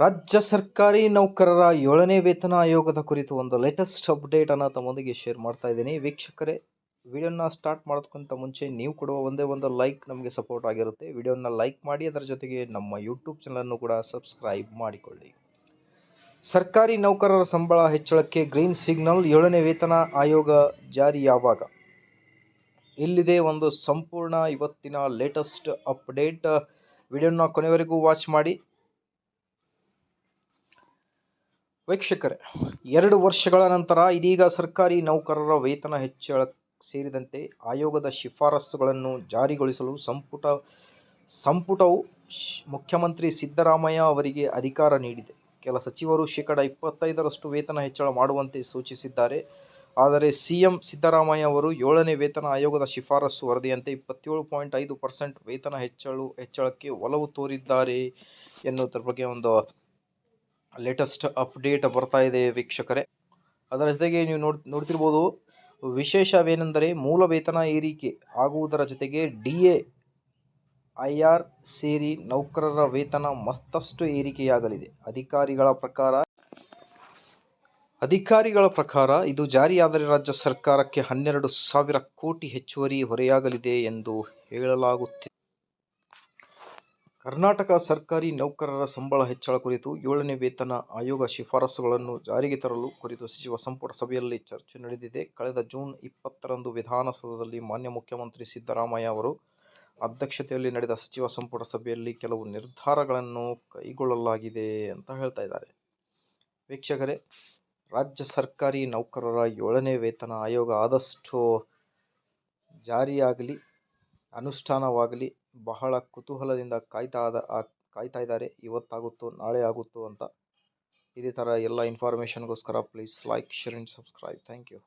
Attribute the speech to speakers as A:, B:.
A: ರಾಜ್ಯ ಸರ್ಕಾರಿ ನೌಕರರ ಏಳನೇ ವೇತನ ಆಯೋಗದ ಕುರಿತು ಒಂದು ಲೇಟೆಸ್ಟ್ ಅಪ್ಡೇಟನ್ನು ತಮ್ಮೊಂದಿಗೆ ಶೇರ್ ಮಾಡ್ತಾ ಇದ್ದೀನಿ. ವೀಕ್ಷಕರೇ ವಿಡಿಯೋನ ಸ್ಟಾರ್ಟ್ ಮಾಡೋದಕ್ಕಿಂತ ಮುಂಚೆ ನೀವು ಕೊಡುವ ಒಂದೇ ಒಂದು ಲೈಕ್ ನಮಗೆ ಸಪೋರ್ಟ್ ಆಗಿರುತ್ತೆ. ವಿಡಿಯೋನ ಲೈಕ್ ಮಾಡಿ, ಅದರ ಜೊತೆಗೆ ನಮ್ಮ ಯೂಟ್ಯೂಬ್ ಚಾನಲನ್ನು ಕೂಡ ಸಬ್ಸ್ಕ್ರೈಬ್ ಮಾಡಿಕೊಳ್ಳಿ. ಸರ್ಕಾರಿ ನೌಕರರ ಸಂಬಳ ಹೆಚ್ಚಳಕ್ಕೆ ಗ್ರೀನ್ ಸಿಗ್ನಲ್ ಏಳನೇ ವೇತನ ಆಯೋಗ ಜಾರಿ ಯಾವಾಗ ಇಲ್ಲಿದೆ ಒಂದು ಸಂಪೂರ್ಣ ಇವತ್ತಿನ ಲೇಟೆಸ್ಟ್ ಅಪ್ಡೇಟ್ ವಿಡಿಯೋನ ಕೊನೆವರೆಗೂ ವಾಚ್ ಮಾಡಿ. ವೀಕ್ಷಕರೇ, ಎರಡು ವರ್ಷಗಳ ನಂತರ ಇದೀಗ ಸರ್ಕಾರಿ ನೌಕರರ ವೇತನ ಹೆಚ್ಚಳ ಸೇರಿದಂತೆ ಆಯೋಗದ ಶಿಫಾರಸುಗಳನ್ನು ಜಾರಿಗೊಳಿಸಲು ಸಂಪುಟ, ಸಂಪುಟವು ಮುಖ್ಯಮಂತ್ರಿ ಸಿದ್ದರಾಮಯ್ಯ ಅವರಿಗೆ ಅಧಿಕಾರ ನೀಡಿದೆ. ಕೆಲ ಸಚಿವರು ಶೇಕಡ ಇಪ್ಪತ್ತೈದರಷ್ಟು ವೇತನ ಹೆಚ್ಚಳ ಮಾಡುವಂತೆ ಸೂಚಿಸಿದ್ದಾರೆ. ಆದರೆ ಸಿಎಂ ಸಿದ್ದರಾಮಯ್ಯ ಅವರು ಏಳನೇ ವೇತನ ಆಯೋಗದ ಶಿಫಾರಸು ವರದಿಯಂತೆ ಇಪ್ಪತ್ತೇಳು ಪಾಯಿಂಟ್ ಐದು ಪರ್ಸೆಂಟ್ ವೇತನ ಹೆಚ್ಚಳು, ಹೆಚ್ಚಳಕ್ಕೆ ಒಲವು ತೋರಿದ್ದಾರೆ ಎನ್ನುವುದರ ಬಗ್ಗೆ ಒಂದು ಲೇಟೆಸ್ಟ್ ಅಪ್ಡೇಟ್ ಬರ್ತಾ ಇದೆ ವೀಕ್ಷಕರೇ. ಅದರ ಜೊತೆಗೆ ನೀವು ನೋಡ್, ನೋಡ್ತಿರ್ಬೋದು ವಿಶೇಷವೇನೆಂದರೆ ಮೂಲ ವೇತನ ಏರಿಕೆ ಆಗುವುದರ ಜೊತೆಗೆ ಡಿ ಎ ಐ ಆರ್ ಸೇರಿ ನೌಕರರ ವೇತನ ಮತ್ತಷ್ಟು ಏರಿಕೆಯಾಗಲಿದೆ. ಅಧಿಕಾರಿಗಳ ಪ್ರಕಾರ ಅಧಿಕಾರಿಗಳ ಪ್ರಕಾರ ಇದು ಜಾರಿಯಾದರೆ ರಾಜ್ಯ ಸರ್ಕಾರಕ್ಕೆ ಹನ್ನೆರಡು ಸಾವಿರ ಕೋಟಿ ಹೆಚ್ಚುವರಿ ಹೊರೆಯಾಗಲಿದೆ ಎಂದು ಹೇಳಲಾಗುತ್ತಿದೆ. ಕರ್ನಾಟಕ ಸರ್ಕಾರಿ ನೌಕರರ ಸಂಬಳ ಹೆಚ್ಚಳ ಕುರಿತು ಏಳನೇ ವೇತನ ಆಯೋಗ ಶಿಫಾರಸುಗಳನ್ನು ಜಾರಿಗೆ ತರಲು ಕುರಿತು ಸಚಿವ ಸಂಪುಟ ಸಭೆಯಲ್ಲಿ ಚರ್ಚೆ ನಡೆದಿದೆ. ಕಳೆದ ಜೂನ್ ಇಪ್ಪತ್ತರಂದು ವಿಧಾನಸೌಧದಲ್ಲಿ ಮಾನ್ಯ ಮುಖ್ಯಮಂತ್ರಿ ಸಿದ್ದರಾಮಯ್ಯ ಅವರು ಅಧ್ಯಕ್ಷತೆಯಲ್ಲಿ ನಡೆದ ಸಚಿವ ಸಂಪುಟ ಸಭೆಯಲ್ಲಿ ಕೆಲವು ನಿರ್ಧಾರಗಳನ್ನು ಕೈಗೊಳ್ಳಲಾಗಿದೆ ಅಂತ ಹೇಳ್ತಾ ಇದ್ದಾರೆ. ವೀಕ್ಷಕರೇ, ರಾಜ್ಯ ಸರ್ಕಾರಿ ನೌಕರರ ಏಳನೇ ವೇತನ ಆಯೋಗ ಆದಷ್ಟು ಜಾರಿಯಾಗಲಿ, ಅನುಷ್ಠಾನವಾಗಲಿ ಬಹಳ ಕುತೂಹಲದಿಂದ ಕಾಯ್ತಾ ಆ- ಕಾಯ್ತಾ ಇದ್ದಾರೆ ಇವತ್ತಾಗುತ್ತೋ, ನಾಳೆ ಆಗುತ್ತೋ ಅಂತ. ಇದೇ ಥರ ಎಲ್ಲ ಇನ್ಫಾರ್ಮೇಷನ್ಗೋಸ್ಕರ please like share and subscribe thank you